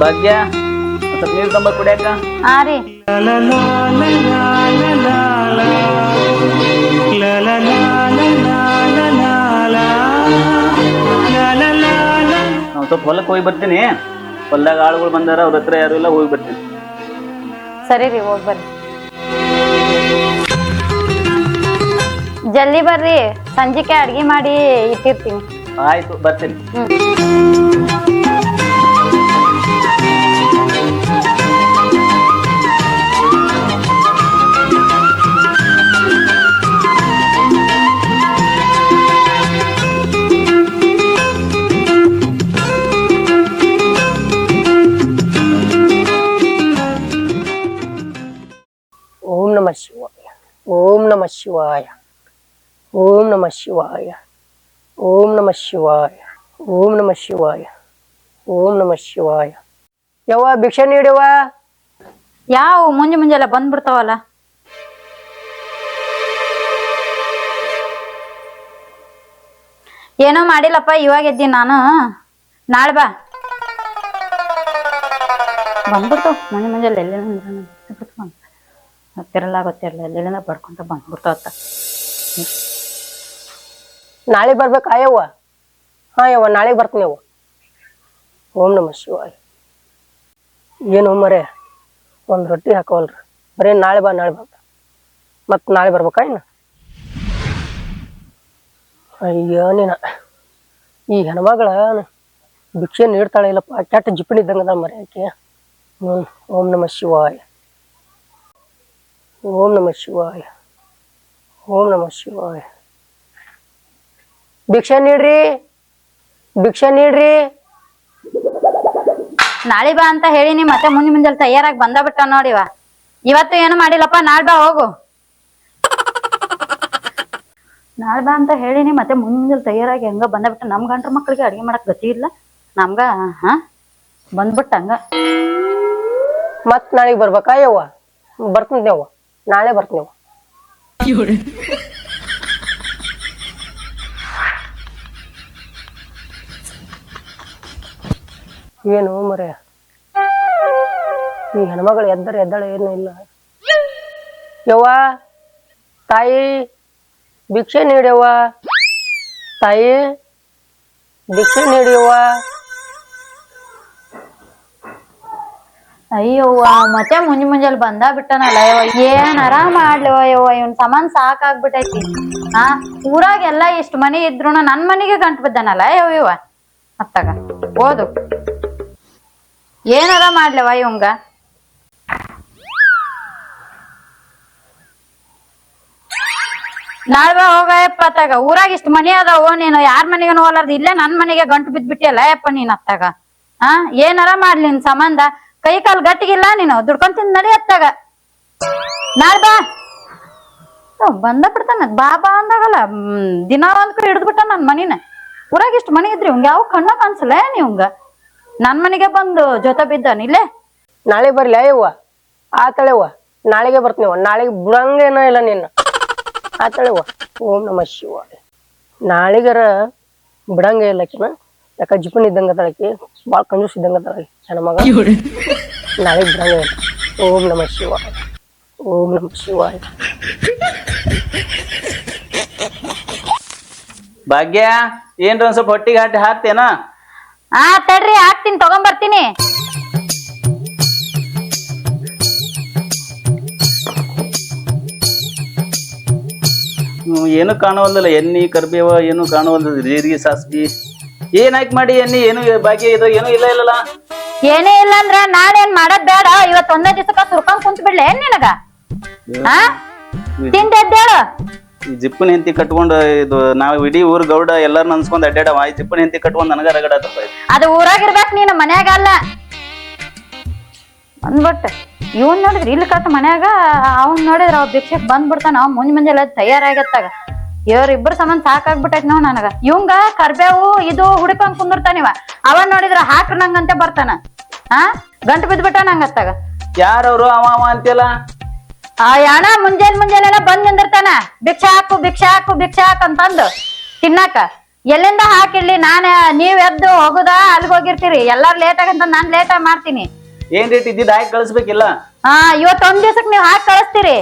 ಭಾಗ್ಯ ಸ್ವಲ್ಪ ನೀರು ತಂಬ ಕುಡಿಯಾಕ? ಹಾ ರೀ. ನಾವು ಸ್ವಲ್ಪ ಹೊಲಕ್ಕೆ ಹೋಗಿ ಬರ್ತೀನಿ. ಹೊಲ್ದಾಗ ಆಳುಗಳು ಬಂದಾರ ಅವ್ರ ಹತ್ರ ಯಾರು ಇಲ್ಲ ಹೋಗಿ ಬರ್ತೀನಿ. ಸರಿ ರೀ ಹೋಗಿ ಬರ್ರಿ. ಜಲ್ದಿ ಬರ್ರಿ. ಸಂಜಿಕೆ ಅಡ್ಗೆ ಮಾಡಿ ಇಟ್ಟಿರ್ತೀನಿ. ಆಯ್ತು ಬರ್ತೀನಿ. ಓಂ ಶಿವಾಯ. ಓಂ ನಮ ಶಿವಾಯ. ಓಂ ನಮ ಶಿವಾಯ. ಓಂ ನಮ ಶಿವಾಯ. ಓಂ ನಮ ಶಿವಾಯ. ಯಾವ ಭಿಕ್ಷೆ ನೀಡುವ? ಯಾವ ಮುಂಜೆ ಮುಂಜೆಲ್ಲ ಬಂದ್ಬಿಡ್ತಾವಲ್ಲ? ಏನೋ ಮಾಡಿಲ್ಲಪ್ಪ, ಇವಾಗ ಇದ್ದೀನಿ ನಾನು. ನಾಳೆ ಬಾ. ಬಂದ್ಬಿಡ್ತಾವ ಮುಂಜೆ ಮುಂಜಾನೆ ಎಲ್ಲಿಂದ ಗೊತ್ತಿರಲ್ಲ ಎಲ್ಲಿಂದ ಬಡ್ಕೊಂತ ಬಂದ್ಬಿಡ್ತಾವತ್ತ. ನಾಳೆ ಬರ್ಬೇಕಾ? ಯವ್ವ ಹಾ ಯವ್ವ ನಾಳೆ ಬರ್ತೀನಿ ಓಂ ನಮ ಶಿವಾಯ. ಏನು ಮರೆ, ಒಂದು ರೊಟ್ಟಿ ಹಾಕೋವಲ್ರಿ. ಬರೀ ನಾಳೆ ಬಾ ನಾಳೆ ಬಾ ಮತ್ತೆ ನಾಳೆ ಬರ್ಬೇಕಾ ಏನು ಅಯ್ಯೋ, ನೀನ. ಈ ಹೆಣ್ಮಗಳ ಭಿಕ್ಷೆ ನೀಡ್ತಾಳೆ ಇಲ್ಲಪ್ಪ. ಕೆಟ್ಟ ಜಿಪ್ಪಣಿ ಇದ್ದಂಗೆ ಅದ ಮರೆ ಆಕೆ ಓಂ ನಮ ಶಿವಾಯ. ಓಂ ನಮ ಶಿವಾಯ. ಓಂ ನಮ ಶಿವಾಯ. ಭಿಕ್ಷೆ ನೀಡ್ರಿ. ಭಿಕ್ಷೆ ನೀಡ್ರಿ. ನಾಳೆ ಬಾ ಅಂತ ಹೇಳಿನಿ ಮತ್ತೆ ಮುಂದೆ ಮುಂದೆ ತಯಾರಾಗಿ ಬಂದ ಬಿಟ್ಟ ನೋಡಿವ ಇವತ್ತು ಏನು ಮಾಡಿಲ್ಲಪ್ಪ ನಾಳೆ ಬಾ ಹೋಗು. ನಾಳೆ ಬಾ ಅಂತ ಹೇಳಿನಿ ಮತ್ತೆ ಮುಂದೆ ತಯಾರಾಗಿ ಹೆಂಗ ಬಂದ ಬಿಟ್ಟ ನಮ್ ಗಂಡ್ರ ಮಕ್ಳಿಗೆ ಅಡಿಗೆ ಮಾಡಕ್ ಗತಿ ಇಲ್ಲ. ನಮ್ಗ ಹಾ ಬಂದ್ಬಿಟ್ಟ ಹಂಗ. ಮತ್ ನಾಳೆಗೆ ಬರ್ಬೇಕಾ ಯವ್ವ? ಯವ್ವ? ನಾಳೆ ಬರ್ತೀನಿ. ಏನು ಮರೆ? ಈ ಹೆಣ್ಮಗಳು ಎದ್ದರೆ ಎದ್ದಾಳೆ ಏನು ಇಲ್ಲ. ಯವ್ವ ತಾಯಿ ಭಿಕ್ಷೆ ನೀಡ್ಯವ್ವ ತಾಯಿ ಭಿಕ್ಷೆ ನೀಡ್ಯವ್ವ ಅಯ್ಯವ್ವ ಮತ್ತೆ ಮುಂಜಿ ಮುಂಜಾನೆ ಬಂದ ಬಿಟ್ಟನಲ್ಲ ಯವ್ವ. ಏನಾರ ಮಾಡ್ಲವ ಯವ್ವ ಇವನ್ ಸಮಾನ್ ಸಾಕಾಗ್ಬಿಟ್ಟೈತಿ. ಹಾ ಊರಾಗ ಎಲ್ಲಾ ಇಷ್ಟ್ ಮನಿ ಇದ್ರು ನನ್ ಮನಿಗೆ ಗಂಟ್ ಬಿದ್ದನಲ್ಲ ಅಯ್ಯೋ ಇವ? ಅತ್ತಾಗ, ಓದು. ಏನಾರ ಮಾಡ್ಲವ ಇವಂಗ? ನಾಳ್ವ ಹೋಗಯಪ್ಪ ಅತ್ತಾಗ. ಊರಾಗ ಇಷ್ಟ್ ಮನಿ ಅದಾವ, ನೀನು ಯಾರ್ ಮನೆಗೆ ಹೋಲಾರ್ದು ಇಲ್ಲೇ ನನ್ ಮನೆಗೆ ಗಂಟು ಬಿದ್ಬಿಟ್ಟಿಯಲ್ಲ ಯಪ್ಪ ನೀನ್ ಅತ್ತಾಗ. ಹಾ ಏನಾರ ಮಾಡ್ಲಿ ನಿನ್ ಸಂಬಂಧ ಕೈ ಕಾಲ್ ಗಟ್ಟಿಗಿಲ್ಲ, ನೀನು ದುಡ್ಕೊಂಡ್ ತಿಂದ್ ನಡಿ ಅತ್ತಾಗ. ನಾಳೆ ಬಾ. ಬಂದ ಬಿಡ್ತಾನ ಬಾ ಬಾ ಅಂದಾಗಲ್ಲ. ದಿನ ಒಂದ್ ಕಡೆ ಹಿಡಿದು ಬಿಟ್ಟ ನನ್ ಮನಿನ. ಊರಾಗ ಇಷ್ಟ ಮನಿ ಇದ್ರಿ ಹಂಗ ಯಾವ ಕಣ್ಣ ಕಾಣಿಸಲ್ಲ ನೀವಂಗ ನನ್ ಮನೆಗೆ ಬಂದು ಜೊತೆ ಬಿದ್ದಾನ ಇಲ್ಲೇ? ನಾಳೆ ಬರ್ಲಿ ಅಯ್ಯವ್ವ ಆತಳೆವ್ವ ನಾಳೆಗೆ ಬರ್ತೀನಿವ್ವ ನಾಳೆಗೆ ಬಿಡಂಗೇನೋ ಇಲ್ಲ ನಿನ್ನ. ಆತಳೆವ್ವ ಓಂ ನಮ ಶಿವ ನಾಳೆಗರ ಬಿಡಂಗೇ ಇಲ್ಲ ಆಕಿನ ಯಾಕ ಜಿಪನ್ ಇದ್ದಂಗ ತಳಕಿ ಭಾಳ ಕಂಜೂಸ್ ಇದ್ದಂಗ ತಳಕಿ ನನ್ನ ಮಗ. ನಾಳೆ ಇದ್ದಂಗ ಓಂ ನಮ ಶಿವ ಓಂ ನಮ ಶಿವ ಭಾಗ್ಯ ಏನ್ರ ಒಂದ್ ಸ್ವಲ್ಪ ಹೊಟ್ಟಿಗೆ ಹಾಟಿ ಹಾಕ್ತೇನ? ಆ ತಡ್ರಿ ಹಾಕ್ತೀನಿ ತಗೊಂಬರ್ತೀನಿ. ಏನು ಕಾಣವಲ್ದಲ್ಲ. ಎಣ್ಣೆ ಕರ್ಬೇವ ಏನು ಕಾಣವಲ್ದ ಜೀರಿಗೆ ಸಾಸ್ವಿ ಏನ್ ಹಾಕಿ ಮಾಡಿ ಎಣ್ಣಿ? ಏನು ಭಾಗ್ಯ ಇದ್ರೆ ಏನು ಇಲ್ಲ ಇಲ್ಲಲ್ಲ. ಏನೇ ಇಲ್ಲ ಅಂದ್ರ ನಾಳೆ ಏನ್ ಮಾಡೋದ್ ಬೇಡ. ಇವತ್ ಒಂದೇ ದಿವಸಕ್ಕ ಸುರ್ಕೊಂಡ್ ಕುಂತ್ ಬಿಡ್ಲೆ ಏನ್ ನಿನಗ? ಹಾ ತಿಂದ ಎದ್ದೇಳು. ಈ ಜಿಪ್ಪನ ಹೆಂತಿ ಕಟ್ಕೊಂಡು ಇದು ನಾವ್ ಇಡೀ ಊರ್ ಗೌಡ ಎಲ್ಲಾರು ಅನ್ಸ್ಕೊಂಡ್ ಅಡ್ಡಾಡವ ಈ ಜಿಪ್ಪನ ಹೆಂತಿ ಕಟ್ಕೊಂಡ್ ನನಗ ರಗಡ ಇದು. ಅದು ಊರಾಗಿರ್ಬೇಕ್ ನೀನು ಮನ್ಯಾಗ ಅಲ್ಲ ಬಂದ್ಬಿಟ್ಟ. ಇವನ್ ನೋಡಿದ್ರಿ ಇಲ್ಲಿ ಕಟ್ ಮನ್ಯಾಗ ಅವ್ನ್ ನೋಡಿದ್ರ ಅವ್ ಭಿಕ್ಷಕ್ ಬಂದ್ಬಿಡ್ತಾನ. ಅವ್ ಮುಂಜ್ ಮುಂಜಾನೆ ತಯಾರಾಗತ್ತಾಗ. ಇವ್ರ ಇಬ್ರು ಸಂಬಂಧ ಸಾಕಾಗ್ಬಿಟ್ಟೈತ್ ನೋಡ್ ನನಗ. ಇವಂಗ ಕರ್ಬೇವು ಇದು ಹುಡ್ಕೊಂಡ್ ಕುಂದಿರ್ತಾನಿವ ಅವ ನೋಡಿದ್ರ ಹಾಕ್ರ ನಂಗಂತೆ ಬರ್ತಾನ. ಹಾ ಗಂಟು ಬಿದ್ಬಿಟ್ಟ ನಂಗತ್ತಾಗ ಯಾರವ್ರು ಅವ ಅವ ಅಂತಿಲ್ಲ ಆ ಯಾಣ ಮುಂಜಾನೆ ಮುಂಜಾನೆ ಬಂದ್ ನಿಂದಿರ್ತಾನ. ಭಿಕ್ಷಾ ಹಾಕು ಭಿಕ್ಷಾ ಹಾಕು ಭಿಕ್ಷಾ ಹಾಕ್ ಅಂತಂದು. ತಿನ್ನಾಕ. ಎಲ್ಲಿಂದ ಹಾಕಿಡ್ಲಿ ನಾನ ನೀವ್ ಎದ್ದು ಹೋಗುದಾ? ಅಲ್ಲಿಗೆ ಹೋಗಿರ್ತೀರಿ. ಎಲ್ಲಾರು ಲೇಟ್ ಆಗಂತ ನಾನ್ ಲೇಟ್ ಆಗಿ ಮಾಡ್ತೀನಿ. ಏನ್ ರೇಟ್ ಇದ್ದಿದ್ದು ಹಾಕಿ ಕಳಿಸ್ಬೇಕಿಲ್ಲ? ಹಾ ಇವತ್ತೊಂದ್ ಒಂದ್ ದಿವ್ಸಕ್ ನೀವ್ ಹಾಕಿ ಕಳಿಸ್ತೀರಿ.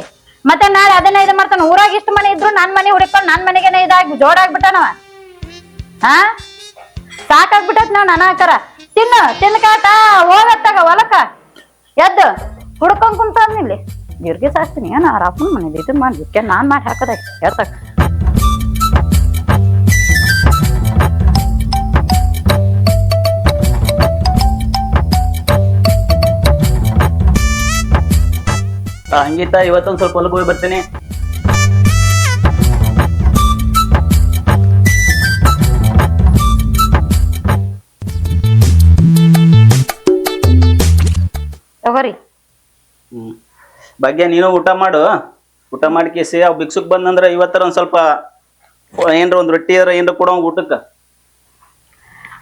ಮತ್ತೆ ನಾಳೆ ಅದನ್ನ ಇದು ಮಾಡ್ತಾನ. ಊರಾಗ ಇಷ್ಟು ಮನೆ ಇದ್ರು ನನ್ ಮನೆ ಹುಡುಕೊಂಡು ನನ್ ಮನೆಗೆನೆ ಇದಾಗಿ ಜೋಡಾಗ್ಬಿಟ್ಟನವ. ಹಾ? ಸಾಕಾಗ್ಬಿಟ್ಟತ್ ನಾವ್ ನನ್ನ ಹಾಕಾರ ತಿನ್ನು, ತಿನ್ಕಾಟ ಹೋಗತ್ತಾಗ ಹೊಲಕ್ಕ. ಎದ್ದು, ಹುಡ್ಕೊಂಡ್ ಕುಂತ ಇಲ್ಲಿ ಇವ್ರಿಗೆ ಸಾಕ್ತೀನಿ. ಏನ ಅವ್ರ ಮನೆ ಇದನ್ನ ಮಾಡಿ ನಾನ್ ಮಾಡಿ ಹಾಕದ. ಹೇಳ್ತಕ್ಕ ಹಂಗಿತ್ತ ಇವತ್ತೊಂದು ಸ್ವಲ್ಪ ಹೊಲಕ್ಕೆ ಹೋಗಿ ಬರ್ತೀನಿ. ತಗೋರಿ. ಹ್ಮ್. ಭಾಗ್ಯ ನೀನು ಊಟ ಮಾಡು. ಊಟ ಮಾಡಿ ಕೇಸಿ ಅವ್ ಬಿಕ್ಸುಕ್ ಬಂದಂದ್ರ ಇವತ್ತರ ಒಂದ್ ಸ್ವಲ್ಪ ಏನ್ರ ಒಂದ್ ರೊಟ್ಟಿ ಅದ್ರ ಏನ್ರ ಕೊಡೋ ಊಟಕ್ಕ.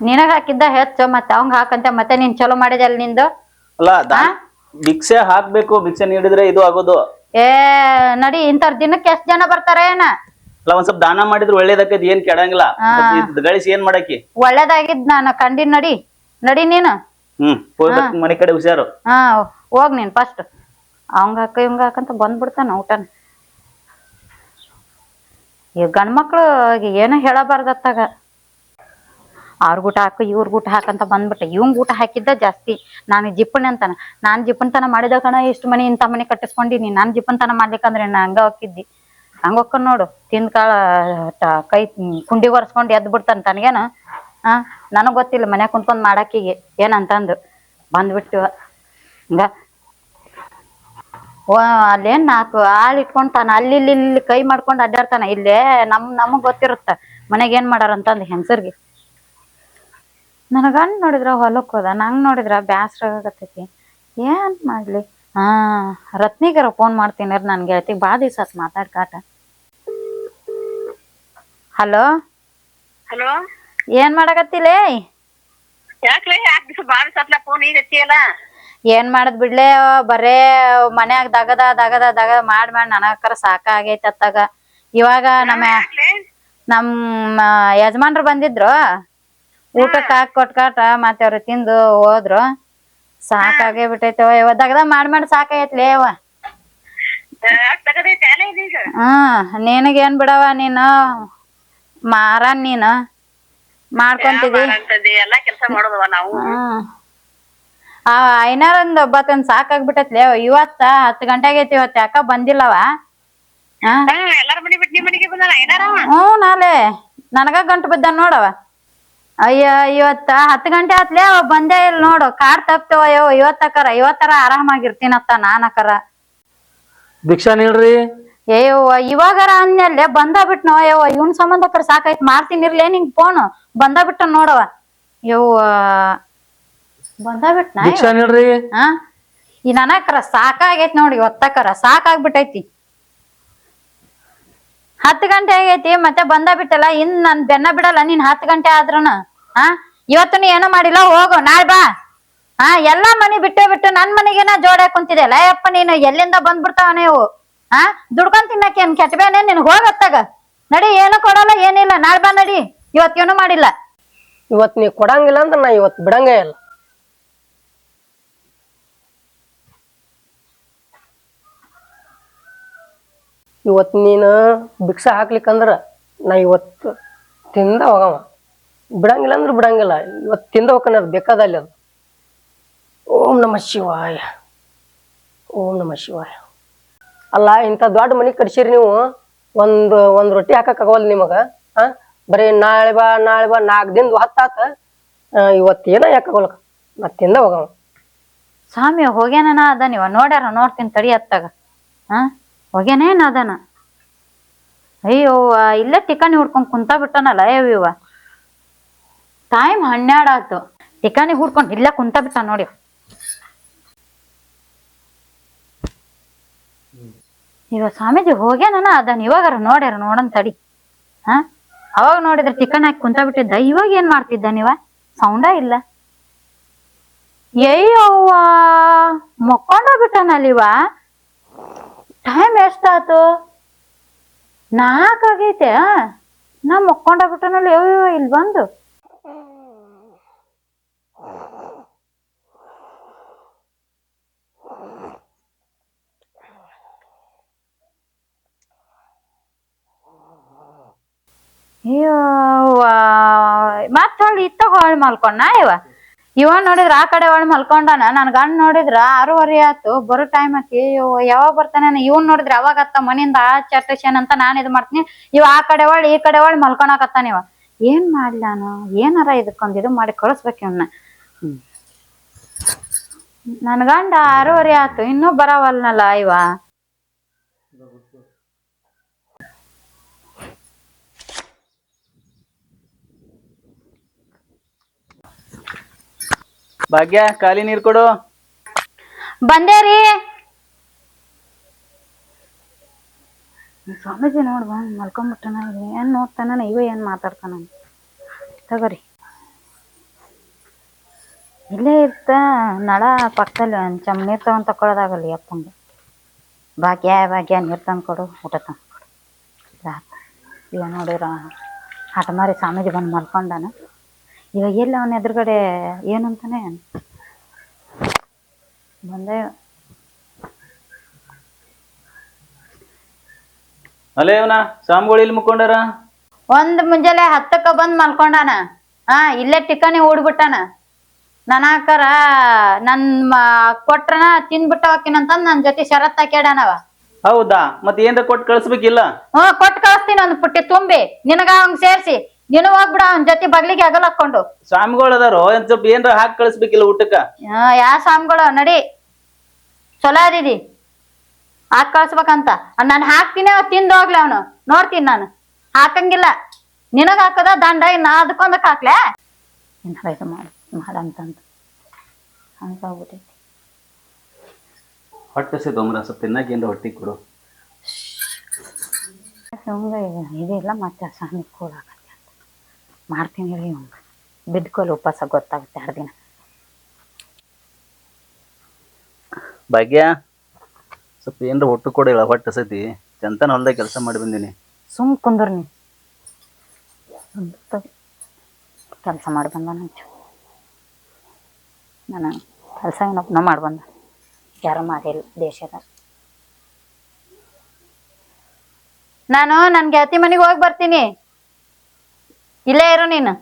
ನಿನಗ ಹಾಕಿದ್ದ ಹೆಚ್ಚು ಮತ್ತೆ ಅವಂಗ ಹಾಕಂತ ಮತ್ತೆ ನೀನ್ ಚಲೋ ಮಾಡಿದೆ ಅಲ್ಲಿ ನಿಂದು? ಅಲ್ಲ ದಾ ಭಿಕ್ಷೆ ಹಾಕ್ಬೇಕು ಭಿಕ್ಷೆ ನೀಡಿದ್ರೆ ಇದು ಆಗೋದು. ಏ ನಡಿ ಇಂತರ್ ದಿನಕ್ಕೆ ಎಷ್ಟ್ ಜನ ಬರ್ತಾರ ಏನ? ಅಲ್ಲ ಒಂದ್ ಸ್ವಲ್ಪ ದಾನ ಮಾಡಿದ್ರೆ ಒಳ್ಳೇದಕ್ಕದ್ ಏನ್ ಕೆಡಂಗಿಲ್ಲ. ಮತ್ತ್ ಇದ್ ಗಳಿಸಿ ಏನ್ ಮಾಡಾಕಿ ಒಳ್ಳೇದಾಗಿದ್ ನಾನು ಕಂಡಿನ್ ನಡಿ. ನಡಿ ನೀನು. ಹ್ಮ್ ಹೋಗ್ಬೇಕು ಮನೆ ಕಡೆ ಹುಷಾರು. ಹಾ ಹೋಗ್ ನೀನ್ ಫಸ್ಟ್ ಅವಂಗ ಹಾಕ ಇವಂಗ ಹಾಕಂತ ಬಂದ್ಬಿಡ್ತಾನ ಊಟನ. ಈ ಗಂಡ್ಮಕ್ಳು ಏನೋ ಹೇಳಬಾರ್ದತ್ತಾಗ ಅವ್ರ ಊಟ ಹಾಕು, ಇವ್ರ ಊಟ ಹಾಕಂತ ಬಂದ್ಬಿಟ್ಟೆ ಇವಂಗ್ ಊಟ ಹಾಕಿದ್ದ ಜಾಸ್ತಿ. ನಾನು ಜಿಪ್ಪಣಿ ಅಂತಾನ. ನಾನ್ ಜಿಪ್ಪಣ್ತನ ಮಾಡಿದ ಕಣ ಇಷ್ಟು ಮನಿ ಇಂಥ ಮನೆ ಕಟ್ಟಿಸ್ಕೊಂಡಿನಿ ನಾನ್ ಜಿಪ್ಪಣ್ತನ ಮಾಡ್ಲಿಕ್ಕಂದ್ರೆ ನಾ ಹಂಗ ಹೋಗಿದ್ದಿ ಹಂಗ ಹೋಗ್ಕೊಂಡ್ ನೋಡು. ತಿಂದ ಕಾಳ ಕೈ ಕುಂಡಿ ಒರೆಸ್ಕೊಂಡು ಎದ್ದು ಬಿಡ್ತಾನ ತನಗೇನ. ಹಾ ನನಗ್ ಗೊತ್ತಿಲ್ಲ ಮನ್ಯಾಗ ಕುಂತ್ಕೊಂಡ್ ಮಾಡಾಕಿಗೆ. ಏನಂತಂದು. ಬಂದ್ಬಿಟ್ಟು ಹಂಗ. ಓ, ಅಲ್ಲೇನ್ ನಾಲ್ಕು ಆಳ್ ಇಟ್ಕೊಂತಾನ. ಅಲ್ಲಿ ಇಲ್ಲಿ ಇಲ್ಲಿ ಕೈ ಮಾಡ್ಕೊಂಡು ಅಡ್ಡಾಡ್ತಾನ. ಇಲ್ಲೇ ನಮ್, ನಮಗ್ ಗೊತ್ತಿರುತ್ತ. ಮನೆಗೆ ಏನ್ ಮಾಡಾರಂತಂದು ಹೆಂಗಸರ್ಗೆ? ನನ್ನ ಗಂಡ ನೋಡಿದ್ರ ಹೊಲಕ್ ಹೋದ ನಂಗ್ ನೋಡಿದ್ರ ಬ್ಯಾಸ್ರ ಆಗಕತ್ತೈತಿ. ಏನ್ ಮಾಡ್ಲಿ? ಹಾ ರತ್ನಿಗರ ಫೋನ್ ಮಾಡ್ತೀನಿ ನನ್ ಗೆಳತಿ ಬಾ ದಿವ್ಸ ಆತ್ ಮಾತಾಡ್ಕಾಟ. ಹಲೋ? ಹಲೋ? ಏನ್ ಮಾಡಕತ್ತಿಲೇ? ಯಾಕ್ಲೆ ಯಾಕ್ ದಿವಸ ಬಾಳ ಸತ್ಲ ಫೋನ್ ಈಗ ಹಚ್ಚಿಯಲ್ಲ? ಏನ್ ಮಾಡದ್ ಬಿಡ್ಲೇ ಬರೇ ಮನ್ಯಾಗ ದಗದ ದಗದ ದಗದ ಮಾಡ್ ಮಾಡ್ ನನಗರ ಸಾಕ ಆಗೈತೆ ಅತ್ತಾಗ ಇವಾಗ ನಮ್ಮ ನಮ್ಮ ಯಜಮಾನ್ರು ಬಂದಿದ್ರು. ಊಟಕ್ಕೆ ಹಾಕ್ ಕೊಟ್ಕಾಟ ಮತ್ತೆ ಅವ್ರು ತಿಂದು ಹೋದ್ರು. ಸಾಕಾಗೇ ಬಿಟ್ಟೈತೆ ಇವ ದಗದ ಮಾಡ್ ಮಾಡಿ ಸಾಕಾಗೈತ್ಲೇ ಅವ ಹ್ಮ್ ನಿನಗೇನ್ ಬಿಡವ ನೀನು? ಮಾರ ನೀನು. ಮಾಡ್ಕೊಂತಿದಿ. ಆ ಐನಾರೊಂದ್ ಒಬ್ಬತ್ತೊಂದ್ ಸಾಕಾಗ್ಬಿಟ್ಟೈತ್ಲೇ ಇವತ್ತ ಹತ್ ಗಂಟೆ ಐತಿ ಇವತ್ತ. ಯಾಕ ಬಂದಿಲ್ಲವ? ಹ್ಮ್ ನಾಳೆ. ನನಗ ಗಂಟು ಬಿದ್ದ ನೋಡವ ಅಯ್ಯ ಇವತ್ತ ಹತ್ತು ಗಂಟೆ ಆತ್ಲೇ ಅವ ಬಂದೇ ಇಲ್ಲ ನೋಡು. ಕಾರ್ ತಪ್ತವ ಅಯ್ಯೋ ಇವತ್ತಕರ ಇವತ್ತರ ಆರಾಮಾಗಿರ್ತೀನತ್ತ ನಾನಕರ ಭಿಕ್ಷಾ ನೀಡ್ರಿ ಅಯ್ಯೋ ಇವಾಗರ ಅಂದ್ನಲ್ಲೇ ಬಂದ ಬಿಟ್ನೋ ಅಯ್ಯೋ ಇವನ್ ಸಂಬಂಧಕರ ಸಾಕಾಯ್ತು ಮಾಡ್ತೀನಿ ಇರ್ಲೇ ನಿಂಗ್ ಫೋನ್ ಬಂದ ಬಿಟ್ಟ ನೋಡವ. ಯವ್ವ ಬಂದ ಬಿಟ್ನ ಭಿಕ್ಷಾ ನೀಡ್ರಿ ಹಾ ಈ ನನಕರ ಸಾಕಾಗೈತ್ ನೋಡಿ ಒತ್ತಕರ ಸಾಕಾಗ್ಬಿಟ್ಟೈತಿ. ಹತ್ತು ಗಂಟೆ ಆಗೈತಿ, ಮತ್ತೆ ಬಂದ ಬಿಟ್ಟಲ್ಲ, ಇನ್ ನನ್ ಬೆನ್ನ ಬಿಡಲ್ಲ, ನೀನ್ ಹತ್ತು ಗಂಟೆ ಆದ್ರೂನು. ಹಾ ಇವತ್ತು ನೀ ಏನೂ ಮಾಡಿಲ್ಲ, ಹೋಗು, ನಾಳೆ ಬಾ. ಹಾ ಎಲ್ಲಾ ಮನಿ ಬಿಟ್ಟೆ ಬಿಟ್ಟು ನನ್ ಮನೆಗೇನ ಜೋಡೆ ಕುಂತಿದೆಯಲ್ಲ ಯಪ್ಪ ನೀನು ಎಲ್ಲಿಂದ ಬಂದ್ಬಿಡ್ತಾವ ನೀವು? ಹಾ ದುಡ್ಕೊಂಡ್ ತಿನ್ನಕ್ಕೆ ಏನ್ ಕೆಟ್ಟಬೇನೆ? ನಿನ್ ಹೋಗತ್ತಾಗ ನಡಿ, ಏನು ಕೊಡಲ್ಲ, ಏನಿಲ್ಲ. ನಾಳೆ ಬಾ ನಡಿ. ಇವತ್ತೇನು ಮಾಡಿಲ್ಲ. ಇವತ್ ನೀ ಕೊಡಂಗಿಲ್ಲ ಅಂದ್ರೆ ನಾ ಇವತ್ ಬಿಡಂಗೇ ಇಲ್ಲ. ಇವತ್ ನೀನು ಭಿಕ್ಷೆ ಹಾಕ್ಲಿಕ್ಕಂದ್ರೆ ನಾ ಇವತ್ತು ತಿಂದ ಹೋಗವ. ಬಿಡಂಗಿಲ್ಲ ಅಂದ್ರೆ ಬಿಡಂಗಿಲ್ಲ. ಇವತ್ತು ತಿಂದ ಹೋಗಕನ ಅದು ಬೇಕಾದಲ್ಲಿ ಅದು. ಓಂ ನಮ ಶಿವಾಯ. ಓಂ ನಮ ಶಿವಾಯ. ಅಲ್ಲ, ಇಂಥ ದೊಡ್ಡ ಮನೆ ಕಟ್ಸಿರಿ ನೀವು. ಒಂದು ಒಂದು ರೊಟ್ಟಿ ಹಾಕಕ್ಕಾಗವಲ್ಲ ನಿಮಗೆ ಹಾಂ ಬರೀ ನಾಳೆ ಬಾ ನಾಳೆ ಬಾ, ನಾಲ್ಕು ದಿನದ ಹತ್ತಾತ ಇವತ್ತು ಏನೋ ಯಾಕಾಗಲ್ಲ ನಾ ತಿಂದ ಹೋಗವ. ಸ್ವಾಮಿ, ಹೋಗ್ಯಾನ ಅದ ನೀವ. ನೋಡ್ಯಾರ, ನೋಡ್ತೀನಿ ತಡಿ ಅತ್ತಾಗ. ಹಾ ಹೋಗ್ಯಾನೇನ್ ಅದಾನ? ಅಯ್ಯೋ ಇಲ್ಲೇ ಟಿಕಾಣಿ ಹುಡ್ಕೊಂಡು ಕುಂತ ಬಿಟ್ಟನಲ್ಲ ಅಯ್ಯೋ ಇವ. ಟೈಮ್ ಹನ್ನೆರಡು ಆತು ಟಿಕಾಣಿ ಹುಡ್ಕೊಂಡು ಇಲ್ಲೇ ಕುಂತ ಬಿಟ್ಟ ನೋಡಿ. ಇವ ಸ್ವಾಮೀಜಿ ಹೋಗ್ಯಾನ ಅದನ್ನ ಇವಾಗಾರ ನೋಡ್ಯಾರ, ನೋಡನ್ ತಡಿ. ಹಾ? ಅವಾಗ ನೋಡಿದ್ರೆ ಟಿಕನ್ ಹಾಕಿ ಕುಂತ ಬಿಟ್ಟಿದ್ದ. ಇವಾಗ ಏನ್ ಮಾಡ್ತಿದ್ದ ನೀವ? ಸೌಂಡ ಇಲ್ಲ. ಅಯ್ಯವ್ವ ಮಕ್ಕೊಂಡ ಬಿಟ್ಟನಲ್ಲಿವ ಟೈಮ್ ಎಷ್ಟಾತು ನಾಲ್ಕಾಗೈತೆ ನಾ ಮಕ್ಕೊಂಡಾಗ್ಬಿಟ್ಟನಲ್ಲಿ ಅಯ್ಯೋ ಇಲ್ಲಿ ಬಂದು. ಅಯ್ಯೋ ಮತ್ತೆ ಹೊಳ್ಳಿ ಇತ್ತ ಹೊಳ್ಳಿ ಮಲ್ಕೊಂಡ ಇವ ಇವ ನೋಡಿದ್ರ ಆ ಕಡೆ ಒಳ ಮಲ್ಕೊಂಡಾನ? ನನ್ ಗಂಡ ನೋಡಿದ್ರ ಆರೂವರೆ ಆತು ಬರೋ ಟೈಮ್ ಆತಿ ಅಯ್ಯೋ ಯಾವಾಗ ಬರ್ತಾನೆ ಇವನ್ ನೋಡಿದ್ರ ಅವಾಗ ಅತ್ತ ಮನಿಂದ ಆ ಚಟೇಶನ್ ಅಂತ ನಾನ್ ಇದ್ ಮಾಡ್ತೀನಿ. ಇವ ಆ ಕಡೆ ಒಳ ಈ ಕಡೆ ಒಳ್ ಮಲ್ಕೊಳಕತ್ತಾನ ಇವ. ಏನ್ ಮಾಡ್ಲಿ ನಾನು ಏನಾರ ಇದಕ್ಕೊಂದ್ ಇದು ಮಾಡಿ ಕಳಿಸ್ಬೇಕು ಇವನ್ನ ನನ್ ಗಂಡ ಆರೂವರೆ ಆತು ಇನ್ನೂ ಬರವಲ್ನಲ್ಲ ಇವ. ಭಾಗ್ಯ ಖಾಲಿ ನೀರ್ ಕೊಡು. ಬಂದೇರಿ ಸ್ವಾಮೀಜಿ ನೋಡ್ ಬಂದ್ ಮಲ್ಕೊಂಡ್ಬಿಟ್ಟನ ಏನ್ ನೋಡ್ತಾನ ಇವ ಏನ್ ಮಾತಾಡ್ತಾನ ತಗೋರಿ. ಇಲ್ಲೇ ಇರ್ತ ನಳ ಪಕ್ಕದಲ್ಲಿ ಒಂದ್ ಚಮ್ ನೀರ್ ತಗೊಂಡ್ ತಕೊಳ್ಳೋದಾಗಲ್ಲ ಅಪ್ಪಂಗೆ. ಭಾಗ್ಯ ಭಾಗ್ಯ ನೀರ್ ತಂದ್ ಕೊಡು ಊಟ ತಂದ್ ಕೊಡು. ಇವ ನೋಡಿರ ಹಠ ಮಾರಿ ಸ್ವಾಮೀಜಿ ಬಂದು ಮಲ್ಕೊಂಡಾನ. ಇವಾಗ ಎಲ್ಲ ಅವನ ಎದುರುಗಡೆ ಏನಂತಾನೆ ಬಂದೆ. ಅಲ್ಲೇ ಇವನ ಸ್ವಾಮಿಗಳು ಇಲ್ಲಿ ಮುಕ್ಕೊಂಡಾರ? ಒಂದ್ ಮುಂಜಾನೆ ಹತ್ತಕ್ಕ ಬಂದ್ ಮಲ್ಕೊಂಡಾನ. ಹಾ ಇಲ್ಲೇ ಟಿಕಾಣಿ ಓಡ್ಬಿಟ್ಟಾನ. ನನ್ನ ಹಾಕಾರ ನನ್ ಮ- ಕೊಟ್ರನ ತಿನ್ಬಿಟ್ಟ ಹಾಕಿನಂತಂದ್ ನನ್ ಜೊತೆ ಶರತ್ ಹಾಕ್ಯಾಡನವ ಹೌದಾ? ಮತ್ತೆ ಏನ್ರ ಕೊಟ್ಟು ಕಳ್ಸ್ಬೇಕಿಲ್ಲ? ಹ್ಮ್ ಕೊಟ್ ಕಳಿಸ್ತೀನಿ ಒಂದ್ ಪುಟ್ಟಿ ತುಂಬಿ. ನಿನಗ ಅವಂಗ್ ಸೇರ್ಸಿ. ನೀನು ಹೋಗ್ಬಿಡ ಅವ್ನ ಜೊತೆ ಬಗ್ಲಿಗೆ ಅಗಲ್ ಹಾಕೊಂಡು ಸ್ವಾಮಿಗಳು ಅದಾರೋ? ಒಂದ್ ಸ್ವಲ್ಪ ಏನ್ರ ಹಾಕಿ ಕಳ್ಸ್ಬೇಕಿಲ್ಲ ಊಟಕ್ಕ? ಯಾ ಸ್ವಾಮಿಗಳು ನಡಿ. ಚಲೋ ಅದಿದಿ ಹಾಕ್ ಕಳ್ಸ್ಬೇಕಂತ. ನಾನು ಹಾಕ್ತೀನಿ ಅವ್ ತಿಂದ್ ಹೋಗ್ಲಿ ಅವನು. ನೋಡ್ತೀನಿ ನಾನು. ಹಾಕಂಗಿಲ್ಲ. ನಿನಗ ಹಾಕದ ದಂಡ ಇನ್ನ ಅದಕ್ಕೊಂದಕ್ ಹಾಕ್ಲೆ? ಏನಾರ ಇದು ಮಾಡು ಮಾಡಂತಂದು. ಹಂಗಾಗ್ಬಿಟ್ಟೈತಿ ಹೊಟ್ಟೆ ಸೇ ತೊಂಬ್ರ ಸ್ವಲ್ಪ ಏನ್ರ ಹೊಟ್ಟಿಗೆ ಕೊಡು. ಸುಮ್ನೆ ಇದಿಲ್ಲ ಮತ್ತೆ ಸ್ವಾಮಿ ಅಂತ ಮಾಡ್ತೀನಿ ಹೇಳಿ ಬಿದ್ಕೊಲ್ ಉಪವಾಸ ಗೊತ್ತಾಗುತ್ತೆ ಎರಡು ದಿನ. ಭಾಗ್ಯ ಸ್ವಲ್ಪ ಏನ್ರ ಹೊಟ್ಟು ಕೊಡಿಲ್ಲ ಹೊಟ್ಟೆ ಸತಿ. ಚಂತನ ಹೊಲ್ದಾಗ ಕೆಲಸ ಮಾಡಿ ಬಂದೀನಿ. ಸುಮ್ ಕುಂದ್ರ ನೀ. ಕೆಲಸ ಮಾಡಿ ಬಂದ ನಾನು ಕೆಲಸ ಏನೊಬ್ಬನ ಮಾಡಿ ಬಂದ. ಯಾರು ಮಾಡಿಲ್ಲ ದೇಶದ. ನಾನು ನನ್ನ ಗೆಳತಿ ಮನೆಗೆ ಹೋಗಿ ಬರ್ತೀನಿ. ಇಲ್ಲೇ ಇರು ನೀನು.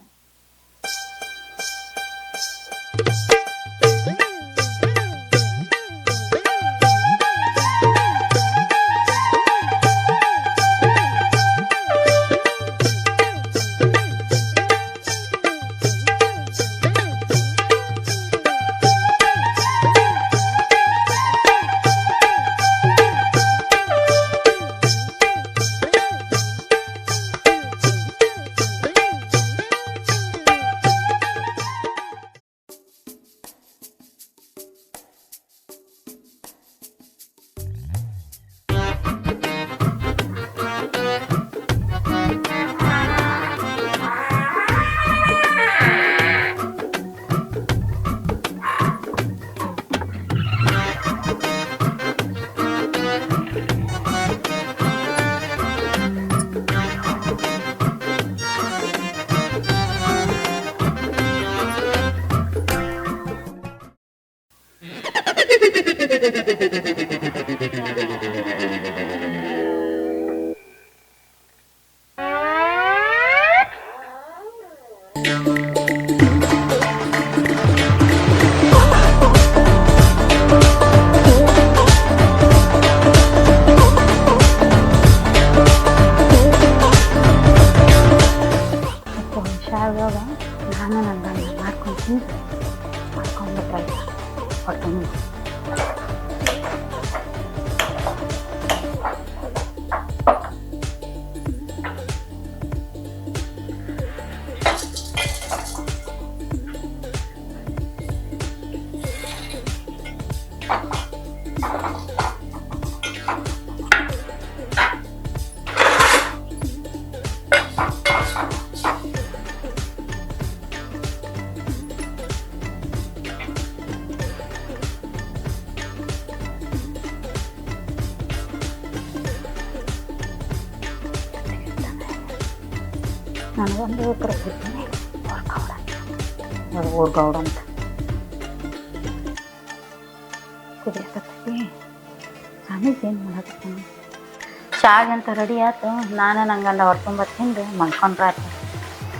ಹೊಟ್ಟೆ ಮುಂದೆ ನನಗೊಂದು ಕುದಿಯಕತ್ತೈತಿ ಆಮೇಲೆ ಏನು ಮಾಡಕತ್ತೀನಿ ಶಾಗ ಅಂತ ರೆಡಿ ಆಯ್ತು ನಾನು ನಂಗಂದ ಹೊಡ್ಕೊಂಬ ತಿಂದು ಮಲ್ಕೊಂಡ್ರ ಆಯ್ತು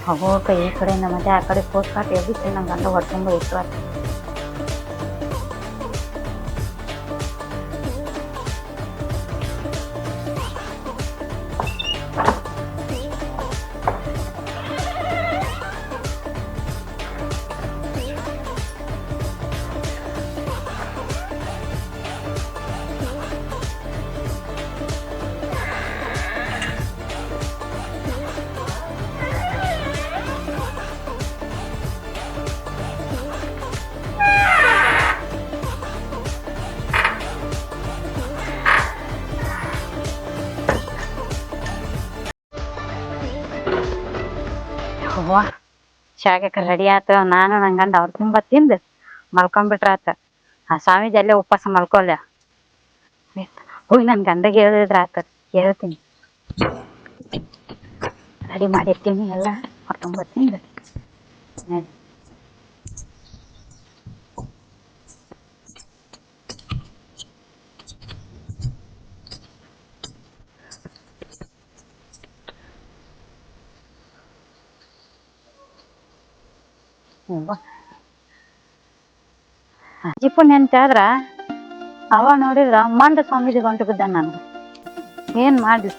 ಹೋಗೋಕ ಈ ಕಡೆಯಿಂದ ಮತ್ತೆ ಆ ಕಡೆ ಪೋಸ್ಟ್ ಕಾಟಿ ಎಬ್ಬಿಸಿ ನಂಗಂದ ಹೊರ್ಕೊಂಬ ಇಟ್ಟು ಅವ್ವ ಶಾಗಕ್ಕೆ ರೆಡಿ ಆತು. ನಾನು ನನ್ನ ಗಂಡ ಅವ್ರ ತುಂಬ ತಿಂದು ಮಲ್ಕೊಂಬಿಟ್ರಾತ. ಆ ಸ್ವಾಮೀಜಿ ಅಲ್ಲೇ ಉಪವಾಸ ಮಲ್ಕೊಲ್ಲ ಹೋಗಿ ನನ್ನ ಗಂಡಗೆ ಹೇಳಿದ್ರ ಆತ ಹೇಳ್ತೀನಿ. ರೆಡಿ ಮಾಡಿರ್ತೀನಿ ಎಲ್ಲ. ಹೊರ್ಕೊಂಬ ತಿಂದು. ನಡಿ. ಅವ್ವ. ಅಜ್ಜಿ ಪುಣ್ಯ ಅಂತ ಆದ್ರ ಅವ ನೋಡಿದ್ರ ಮಂಡ ಸ್ವಾಮೀಜಿ ಗಂಟು ಬಿದ್ದ ನಾನು ಏನ್ ಮಾಡ್ಲಿ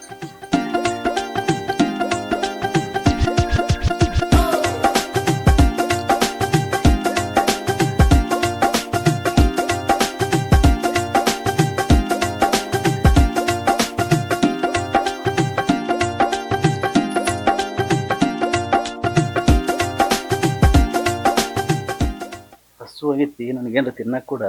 ಆಗೈತಿ ನನಗೇನ್ರ ತಿನ್ನಕ್ಕೆ ಕೂಡ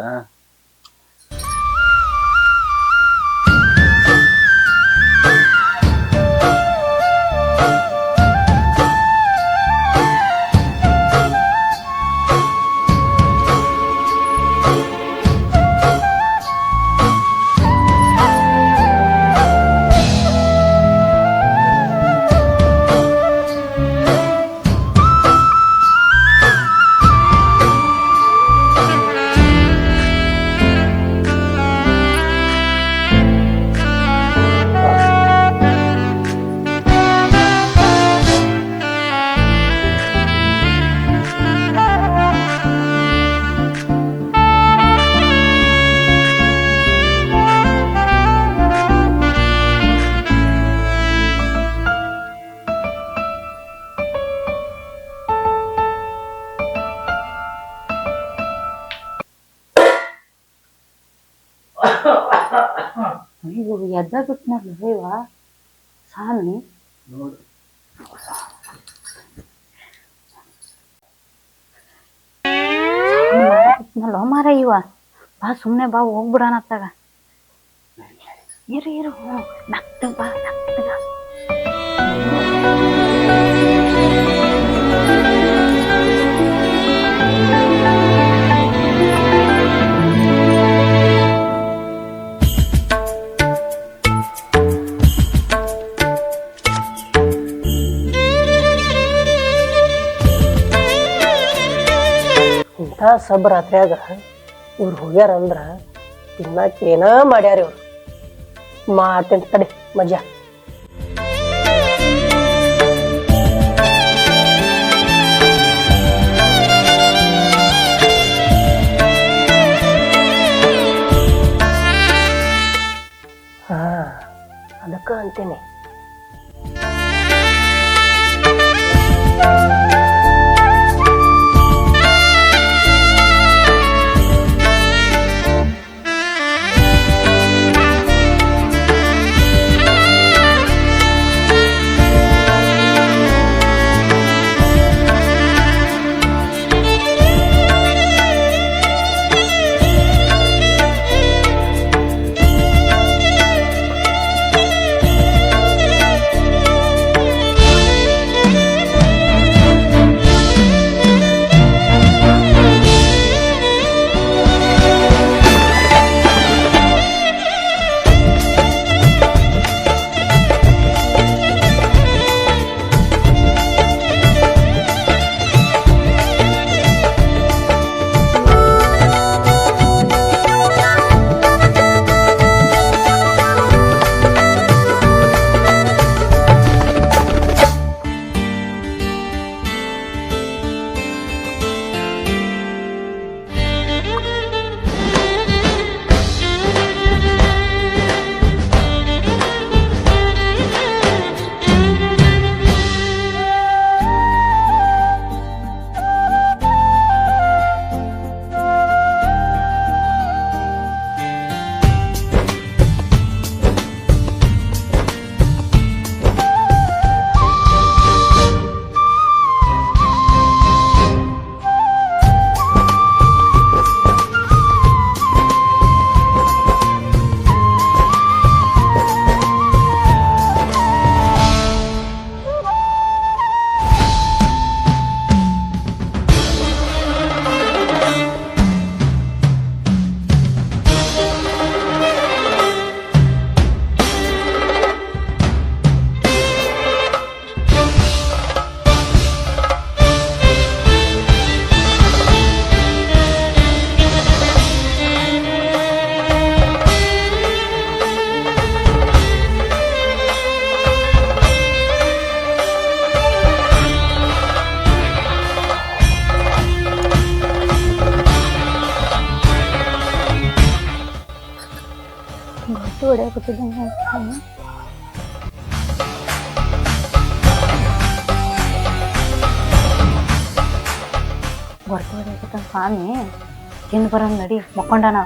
ಮಾಡಕತ್ನಲ್ಲ ಮಾರ ಇವ. ಬಾ ಸುಮ್ನೆ ಬಾ ಹೋಗ್ಬಿಡೋಣ ಅತ್ತಾಗ. ಇರು ಇರು ನಕ್ತ ಬಾ ನಕ್ತಗ ಸಬ್ ರಾತ್ರಿಯಾಗ ಇವ್ರು ಹೋಗ್ಯಾರ ಅಂದ್ರ ತಿನ್ನಾಕ ಏನ ಮಾಡ್ಯಾರ ಇವ್ರು? ಮಾತಿನ ತಡಿ ಮಜಾ ಹಾ, ಅದಕ್ಕ ಅಂತೇನೆ. ಹೊಡ್ಯಾಕತ್ತಿದ್ದಂಗ ಬರ್ತ ಹೊಡ್ಯಾಕತ್ತ ಸ್ವಾಮಿ ತಿಂದು ಬರೋಣ ನಡಿ ಮಕ್ಕೊಂಡಾನ.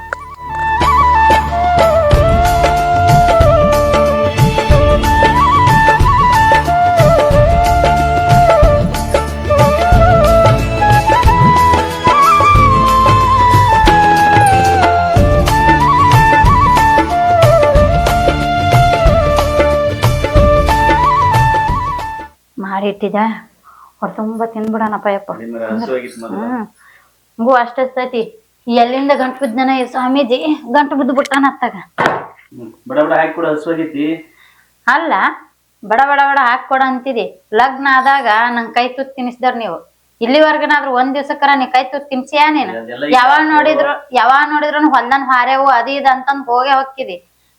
ಇಟ್ಟಿದ್ದ ಹೊರ ತುಂಬ ತಿನ್ಬಿಡೋಣಪ್ಪ ಯಪ್ಪ. ನಿಮ್ಗೆ ಹಸುವಾಗಿತ್ತು ಅಷ್ಟೇ ಹ್ಮ್. ಅಷ್ಟೈತಿ ಎಲ್ಲಿಂದ ಗಂಟು ಬಿದ್ದನ ಈ ಸ್ವಾಮೀಜಿ? ಗಂಟು ಬಿದ್ದು ಬಿಟ್ಟಾನ ಅತ್ತಾಗ. ಹ್ಮ್. ಅಲ್ಲ ಬಡ ಬಡ ಬಡ ಹಾಕೊಡ ಅಂತಿದಿ. ಲಗ್ನ ಆದಾಗ ನಂಗೆ ಕೈ ತುತ್ತು ತಿನ್ನಿಸ್ದಾರ ನೀವು. ಇಲ್ಲಿವರ್ಗನಾದ್ರೂ ಒಂದ್ ದಿವ್ಸಕ್ಕರ ನೀ ಕೈ ತುತ್ತು ತಿನ್ಸಿಯಾ ನೀನು? ಯಾವಾಗ ನೋಡಿದ್ರು ಯಾವಾಗ ನೋಡಿದ್ರು ಹೊಲ್ದನ್ ಹಾರೇವು ಅದು ಇದು ಅಂತಂದ್ ಹೋಗೇ ಹೋಗ್ತಿದಿ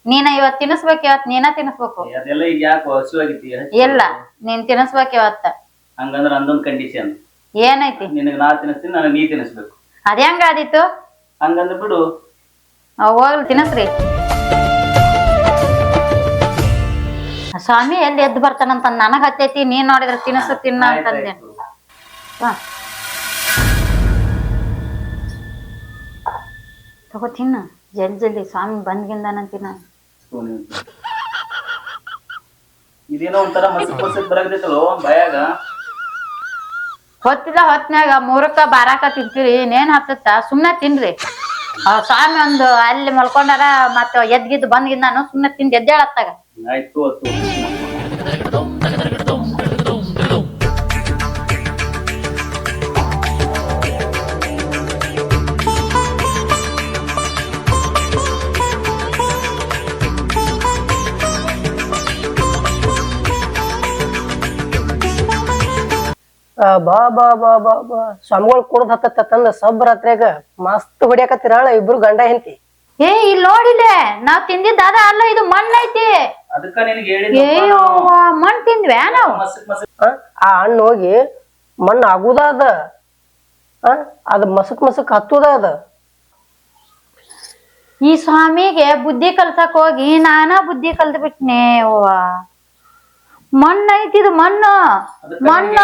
ನೀನ ಇವತ್ ತಿನ್ನಿಸ್ಬೇಕು ಇವತ್ ನೀನ ತಿನ್ನಿಸ್ಬೇಕು ಅದೆಲ್ಲ ಈಗ ಯಾಕೆ ಹಸುವಾಗೈತಿ ಇಲ್ಲ ನೀನ್ ತಿನ್ನಿಸ್ಬೇಕು ಇವತ್ತ. ಹಂಗಂದ್ರ ಅಂದೊಂದ್ ಕಂಡೀಷನ್ ಏನೈತಿ? ನಿನಗೆ ನಾ ತಿನ್ನಿಸ್ತೀನಿ ನನಗೆ ನೀ ತಿನ್ನಿಸ್ಬೇಕು ಅದ್ ಹೆಂಗ ಆದಿತ್ತು? ಹಂಗಂದ್ರ ಬಿಡು. ಹೋಗ್ಲಿ ತಿನ್ನಸ್ರಿ ಸ್ವಾಮಿ ಎಲ್ಲಿ ಎದ್ದು ಬರ್ತಾನಂತ ನನಗ್ ಹತ್ತೈತಿ ನೀನ್ ನೋಡಿದ್ರ ತಿನ್ನಸು ತಿನ್ನ ಅಂತಂದೆ. ತಗೋ ತಿನ್ನ. ಜಲ್ದಿ ಜಲ್ದಿ ಸ್ವಾಮಿ ಬಂದ್ಗಿಂದಾನಂತಿನ ಸ್ಪೂನ್ ಇಟ್ಟು. ಇದೇನೋ ಒಂಥರ ಮಸಕ್ ಮಸಕ್ ಬರಾಕತ್ತೈತಲ್ಲೋ ಬಾಯಾಗ. ಹೊತ್ತಿದ ಹೊತ್ನ್ಯಾಗ ಮೂರಕ್ಕ ಬಾರಾಕ ತಿಂತೀರಿ ಇನ್ನೇನ್ ಹತ್ತತ್ತ? ಸುಮ್ನೆ ತಿನ್ರಿ. ಆ ಸ್ವಾಮಿ ಒಂದು ಅಲ್ಲಿ ಮಲ್ಕೊಂಡಾರ ಮತ್ತ ಎದ್ಗಿದ್ದು ಬಂದ್ಗಿಂದಾನು ಸುಮ್ನೆ ತಿಂದ್ ಎದ್ದೇಳತ್ತಾಗ. ಆಯ್ತು ಅತ್ತು ಬಾ ಬಾ ಬಾ ಬಾ ಬಾ. ಸ್ವಾಮಿಗಳು ಕುಡ್ದ ಹತ್ತ ತಂದ ಸಬ್ ರಾತ್ರಿಯಾಗ ಮಸ್ತ್ ಹೊಡಿಯಾಕತ್ತಿರಾಳ ಇಬ್ರು ಗಂಡ ಹೆಂಡತಿ. ಏ ಇಲ್ಲಿ ನೋಡಿಲೆ ನಾವ್ ತಿಂದಿದ್ದ ಅದ ಅಲ್ಲ ಇದು ಮಣ್ಣ ಐತಿ ಅದಕ್ಕ ನಿನಗೆ ಅಯ್ಯೋ ಮಣ್ ತಿಂದ್ವ್ಯಾ ನಾವು? ಮಸಕ್ ಮಸಕ್ ಆ ಆ ಹಣ್ಣು ಹೋಗಿ ಮಣ್ಣು ಆಗುದ ಅದ? ಆ ಅದ್ ಮಸಕ್ ಮಸಕ್ ಹತ್ತುದ ಅದ? ಈ ಸ್ವಾಮಿಗೆ ಬುದ್ಧಿ ಕಲ್ಸಕ್ ಹೋಗಿ ನಾನಾ ಬುದ್ಧಿ ಕಲ್ತ್ ಬಿಟ್ನೆ ಅವ್ವ ಮಣ್ಣ ಐತಿ ಇದು ಮಣ್ಣ. ಮಣ್ಣ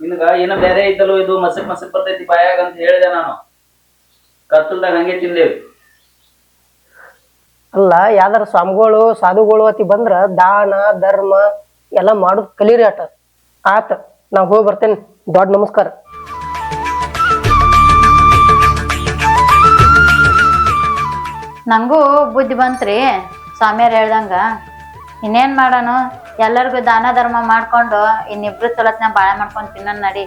ನಿನಗ ಏನ ಬೇರೆ ಐತಲ್ಲೋ ಇದು ಮಸಕ್ ಮಸಕ್ ಬರ್ತೈತಿ ಬಾಯಾಗ ಅಂತ ಹೇಳಿದೆ ನಾನು. ಕತ್ತಲ್ದಾಗ ಹಂಗೆ ತಿಂದೇವಿ. ಅಲ್ಲ ಯಾವ್ದಾರ ಸ್ವಾಮಿಗಳು ಸಾಧುಗಳು ಅತಿ ಬಂದ್ರ ದಾನ ಧರ್ಮ ಎಲ್ಲ ಮಾಡುದ್ ಕಲೀರಿ ಆಟ ಆತ ನಾ ಹೋಗಿ ಬರ್ತೇನೆ. ದೊಡ್ಡ ನಮಸ್ಕಾರ. ನಂಗೂ ಬುದ್ಧಿ ಬಂತ್ರಿ. ಸ್ವಾಮಿಯರ್ ಹೇಳ್ದಂಗ. ಇನ್ನೇನ್ ಮಾಡೋಣ ಎಲ್ಲರಿಗೂ ದಾನ ಧರ್ಮ ಮಾಡ್ಕೊಂಡು ಇನ್ನಿಬ್ರು ತೊಳತ್ನ ಬಾಳೆ ಮಾಡ್ಕೊಂಡ್ ತಿನ್ನೋಣ ನಡಿ.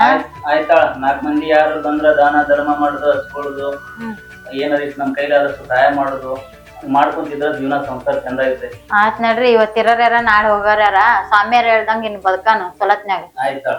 ಆಯ್ತ್- ಆಯ್ತಾಳ ನಾಲ್ಕ್ ಮಂದಿ ಯಾರು ಬಂದ್ರ ದಾನ ಧರ್ಮ ಮಾಡುದು ಹಚ್ಕೊಳ್ಳುದು ಏನಾರ ನಮ್ಮ ನಮ್ ಕೈಲಾದಷ್ಟು ಸಹಾಯ ಮಾಡುದು ಮಾಡ್ಕೊಂತಿದ್ರ ಜೀವನ ಸಂಸಾರ ಚಂದ ಇರ್ತೈತಿ ಆಯ್ತ್ ನಡ್ರಿ ಇವತ್ತಿರೋರ್ಯಾರ ನಾಳೆ ಹೋಗೋರ್ಯಾರ ಸ್ವಾಮಿಯರ್ ಹೇಳ್ದಂಗ ಇನ್ ಬದುಕಾನು ಚಲತ್ನ್ಯಾಗ ಆಯ್ತಾಳ